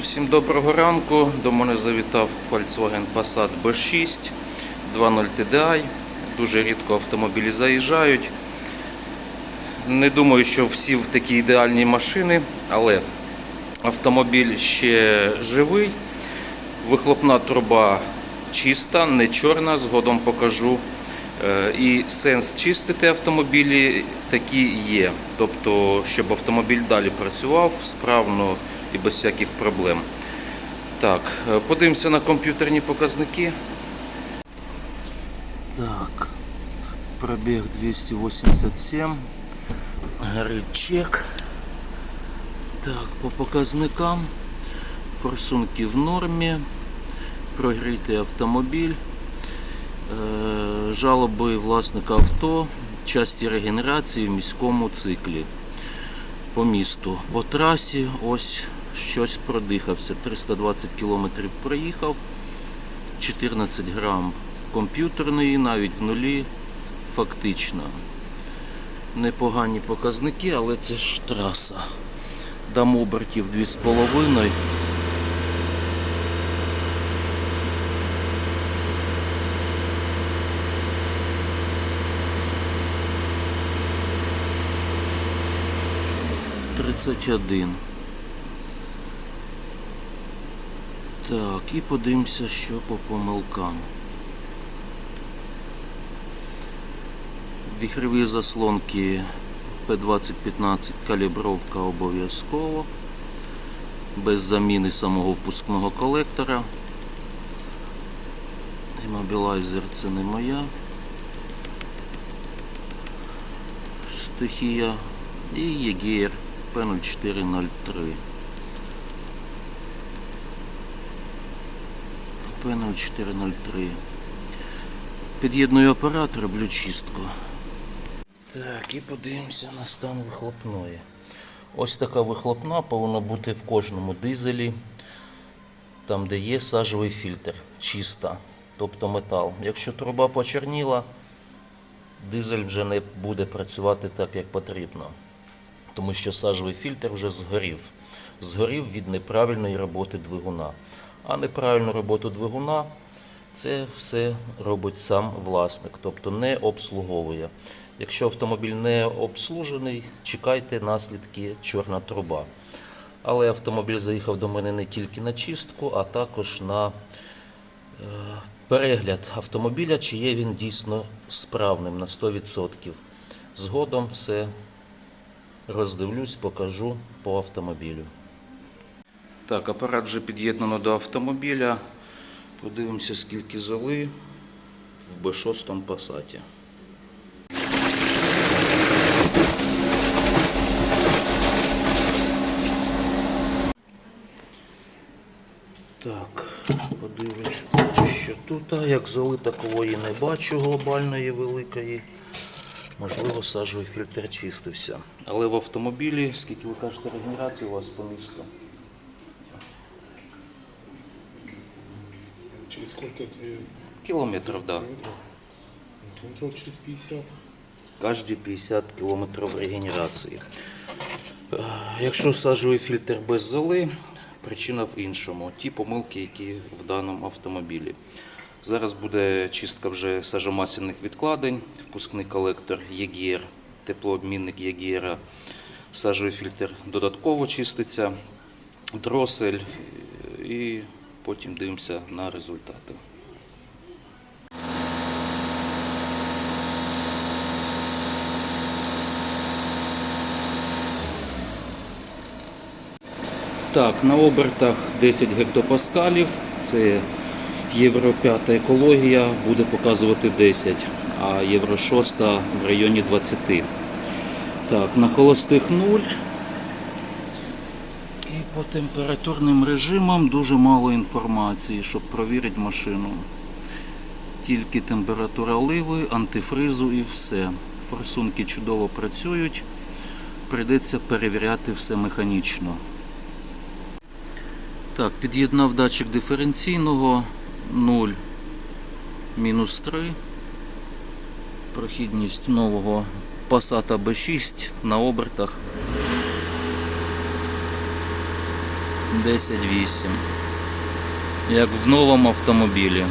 Всім доброго ранку. До мене завітав Volkswagen Passat B6 2.0 TDI. Дуже рідко автомобілі заїжджають. Не думаю, що всі в такі ідеальні машини, але автомобіль ще живий. Вихлопна труба чиста, не чорна, згодом покажу. Е, І сенс чистити автомобілі такі є. Тобто, щоб автомобіль далі працював справно і без всяких проблем. Так, е, подивимося на комп'ютерні показники. Так, пробіг 287. Горить чек. Так, по показникам. Форсунки в нормі. Прогрітий автомобіль. Е, Жалоби власника авто, часті регенерації в міському циклі. По місту. По трасі ось щось продихався. 320 км проїхав, 14 грам комп'ютерної, навіть в нулі фактично. Непогані показники, але це ж траса. Дам обертів 2,5. Тридцять один. Так, і подивимося, що по помилкам. Віхрові заслонки P2015 калібровка обов'язково. Без заміни самого впускного колектора. Іммобілайзер це не моя стихія. І ЄГР P0403. P0403. Під'єдную апарат, роблю чистку. Так, і подивимося на стан вихлопної. Ось така вихлопна повинна бути в кожному дизелі, там де є сажовий фільтр, чиста, тобто метал. Якщо труба почерніла, дизель вже не буде працювати так, як потрібно. Тому що сажовий фільтр вже згорів. Згорів від неправильної роботи двигуна. А неправильну роботу двигуна це все робить сам власник, тобто не обслуговує. Якщо автомобіль не обслужений, чекайте наслідки чорна труба. Але автомобіль заїхав до мене не тільки на чистку, а також на е, перегляд автомобіля, чи є він дійсно справним на 100%. Згодом все роздивлюсь, покажу по автомобілю. Так, апарат вже під'єднано до автомобіля. Подивимося, скільки золи в B6 Passat. Так, подивлюсь, що тут. Як золи такової не бачу глобальної великої. Можливо, сажовий фільтр чистився. Але в автомобілі, скільки ви кажете, регенерації у вас по місту? Через сколько это Кілометрів, так. Да. контроль через 50? Кожні 50 км регенерації. Е, Якщо сажовий фільтр без золи, причина в іншому. Ті помилки, які в даному автомобілі. Зараз буде чистка вже сажомасляних відкладень, впускний колектор ЄГР, теплообмінник ЄГР, сажовий фільтр додатково чиститься, дросель і потім дивимося на результати. Так, на обертах 10 гектопаскалів, це Євро 5 екологія буде показувати 10, а Євро 6 в районі 20. Так, на холостих 0. По температурним режимам дуже мало інформації, щоб провірити машину. Тільки температура оливи, антифризу і все. Форсунки чудово працюють. Прийдеться перевіряти все механічно. Так, під'єднав датчик диференційного 0 мінус 3. Прохідність нового Passat B6 на обертах 10-8. Як в новому автомобілі.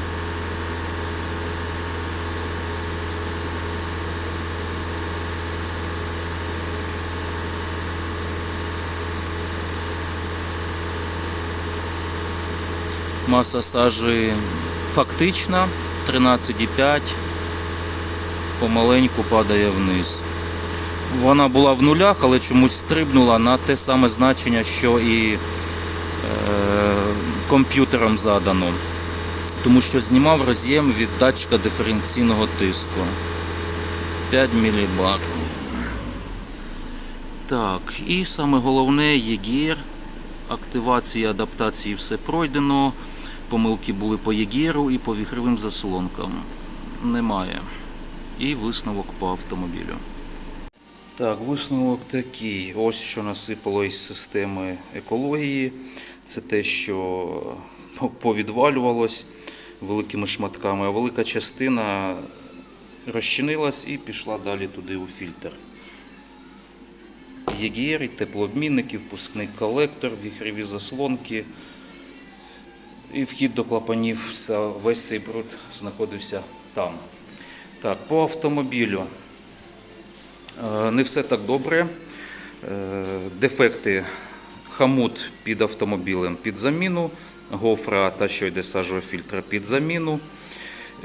Маса сажі фактична 13,5. Помаленьку падає вниз. Вона була в нулях, але чомусь стрибнула на те саме значення, що і комп'ютером задано. Тому що знімав роз'єм від датчика диференційного тиску. 5 мілібар. Так, і саме головне ЄГІР. Активація, адаптації все пройдено. Помилки були по ЄГІРу і по віхровим заслонкам. Немає. І висновок по автомобілю. Так, висновок такий. Ось що насипало із системи екології. Це те, що повідвалювалось великими шматками, а велика частина розчинилась і пішла далі туди у фільтр. ЄГР, теплообмінники, впускний колектор, віхрові заслонки і вхід до клапанів. Весь цей бруд знаходився там. Так, по автомобілю. Е, Не все так добре. Е, Дефекти хамут під автомобілем під заміну, гофра та що йде сажового фільтра під заміну,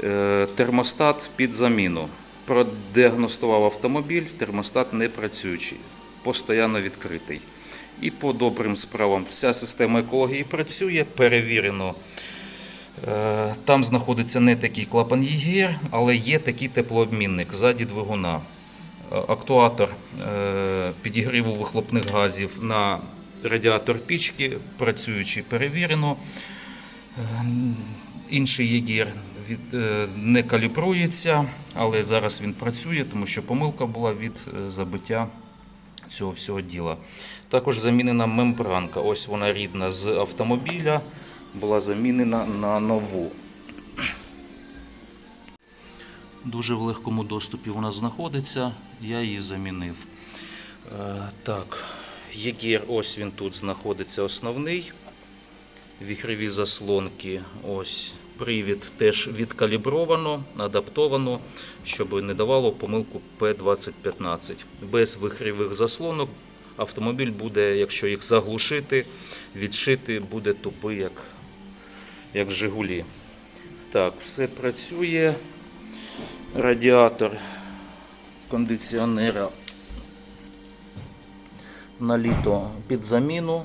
е, термостат під заміну. Продіагностував автомобіль, термостат не працюючий, постійно відкритий. І по добрим справам вся система екології працює, перевірено. Е, Там знаходиться не такий клапан ЄГР, але є такий теплообмінник ззаді двигуна. Е, Актуатор підігріву вихлопних газів на радіатор пічки, працюючий, перевірено. Е, Інший ЄГР від, е, не калібрується, але зараз він працює, тому що помилка була від е, забиття цього всього діла. Також замінена мембранка. Ось вона рідна з автомобіля, була замінена на нову. Дуже в легкому доступі вона знаходиться, я її замінив. Так, єгір, ось він тут знаходиться основний. Віхрові заслонки, ось привід теж відкалібровано, адаптовано, щоб не давало помилку P2015. Без вихрівих заслонок автомобіль буде, якщо їх заглушити, відшити, буде тупий, як, як Жигулі. Так, все працює. Радіатор кондиціонера на літо під заміну.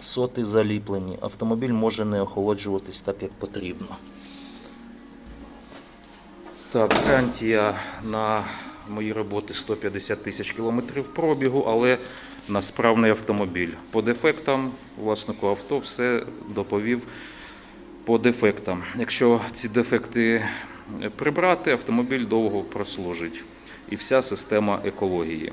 Соти заліплені. Автомобіль може не охолоджуватись так, як потрібно. Так, гарантія на мої роботи 150 тисяч кілометрів пробігу, але на справний автомобіль. По дефектам власнику авто все доповів по дефектам. Якщо ці дефекти прибрати, автомобіль довго прослужить. І вся система екології.